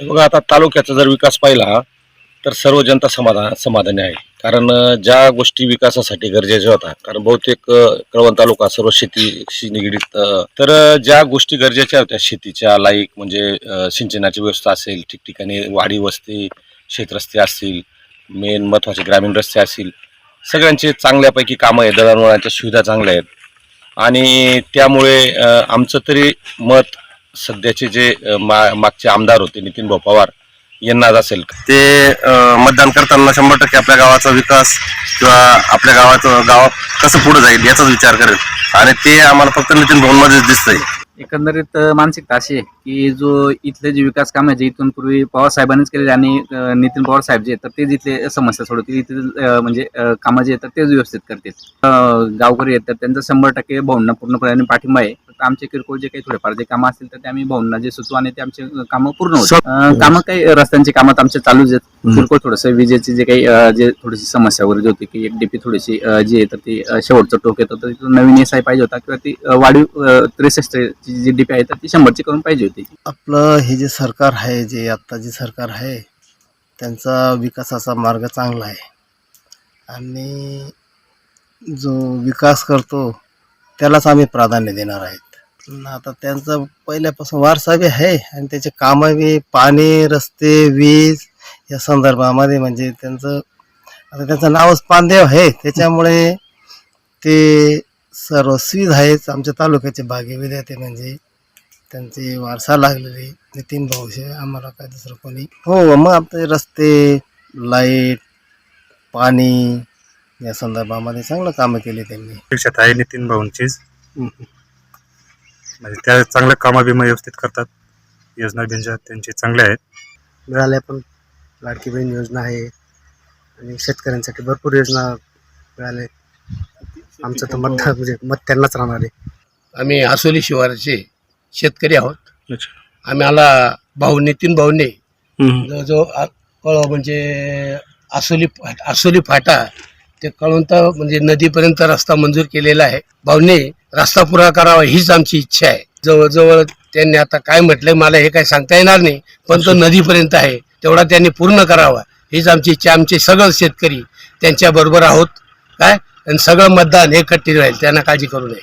बघा आता तालुक्याचा जर विकास पाहिला तर सर्व जनता समाधान समाधानी आहे. कारण ज्या गोष्टी विकासासाठी गरजेच्या होत्या कारण बहुतेक कळवण तालुका सर्व शेतीशी निगडीत तर ज्या गोष्टी गरजेच्या होत्या शेतीच्या लाईक म्हणजे सिंचनाची व्यवस्था असेल ठिकठिकाणी वाडी वस्ती शेतरस्ते असतील मेन महत्त्वाचे ग्रामीण रस्ते असतील सगळ्यांचे चांगल्यापैकी कामं आहेत दळणवळणाच्या सुविधा चांगल्या आहेत. आणि त्यामुळे आमचं तरी मत सध्याचे जे मा मागचे आमदार होते नितीन भाऊ पवार यांनाच असेल ते मतदान करताना शंभर टक्के आपल्या गावाचा विकास किंवा आपल्या गावाचं गाव कसं पुढे जाईल याचाच विचार करेल. आणि ते आम्हाला फक्त नितीन भवनमध्येच दिसतंय. एकंदरीत मानसिकता अशी आहे की जो इथले जे विकास काम आहे जे इथून पूर्वी पवार साहेबांनीच केले आणि नितीन पवार साहेब जे आहेत, तर तेच इथले समस्या सोडवतील इथले अ, म्हणजे कामं जे आहेत तर तेच व्यवस्थित करतील. गावकरी आहेत तर त्यांचा शंभर टक्के भाऊंना पूर्णपणे पाठिंबा आहे. फक्त आमचे किरकोळ जे काही थोडेफार जे कामं असतील तर ते आम्ही भाऊंना जे सुचवू आणि ते आमचे कामं पूर्ण होतात कामं काही रस्त्यांची कामं तर आमचे चालूच आहेत. किरकोळ थोडंसं विजेची जे काही जे थोडीशी समस्या वगैरे जी होती की एक डीपी थोडीशी जी आहे तर ती शेवटचं टोक येतं. तर तिथून नवीन एस आय पाहिजे होता किंवा ती वाढीव त्रेसष्ट जी डीपी आहे तर ती शंभरची करून पाहिजे होती. आपलं हे जे सरकार आहे जे आत्ता जे सरकार आहे त्यांचा विकासाचा मार्ग चांगला आहे. आणि जो विकास करतो त्यालाच आम्ही प्राधान्य देणार आहेत. आता त्यांचा पहिल्यापासून वारसा बी आहे आणि त्याचे कामं बी पाणी रस्ते वीज या संदर्भामध्ये म्हणजे त्यांचं आता त्यांचं नावच पानदेव आहे. त्याच्यामुळे ते सर्वस्वीच आहेत. आमच्या तालुक्याचे भाग्य विद्यार्थी म्हणजे त्यांचे वारसा लागलेले नितीन भाऊशे आम्हाला काय दुसरं कोणी? हो मग आपले रस्ते लाइट पाणी या संदर्भामध्ये चांगलं कामं केली त्यांनी. अपेक्षित आहे नितीन भाऊंचीच. म्हणजे त्या चांगलं कामं बिमा व्यवस्थित करतात. योजना बिंजा त्यांची चांगल्या आहेत. मिळाल्या पण लाडकी बहीण योजना आहे. आणि शेतकऱ्यांसाठी भरपूर योजना मिळाल्या आमचं तर मत म्हणजे मत त्यांनाच राहणार आहे. आम्ही आसोली शिवाराचे शेतकरी आहोत. आम्हाला भाऊ नितीन भाऊने. जवळजवळ आ- कळ म्हणजे आसोली फाट आसोली फाटा ते कळवंत म्हणजे नदीपर्यंत रस्ता मंजूर केलेला आहे. भाऊने रस्ता पुरा करावा हीच आमची इच्छा आहे. जवळजवळ त्यांनी आता काय म्हटलंय मला हे काय सांगता येणार नाही पण तो नदीपर्यंत आहे तेवढा त्यांनी पूर्ण करावा. हीच आमची इच्छा आमचे सगळं शेतकरी त्यांच्या बरोबर आहोत काय? आणि सगळं मतदान हे कट्टी राहील त्यांना काळजी करू नये.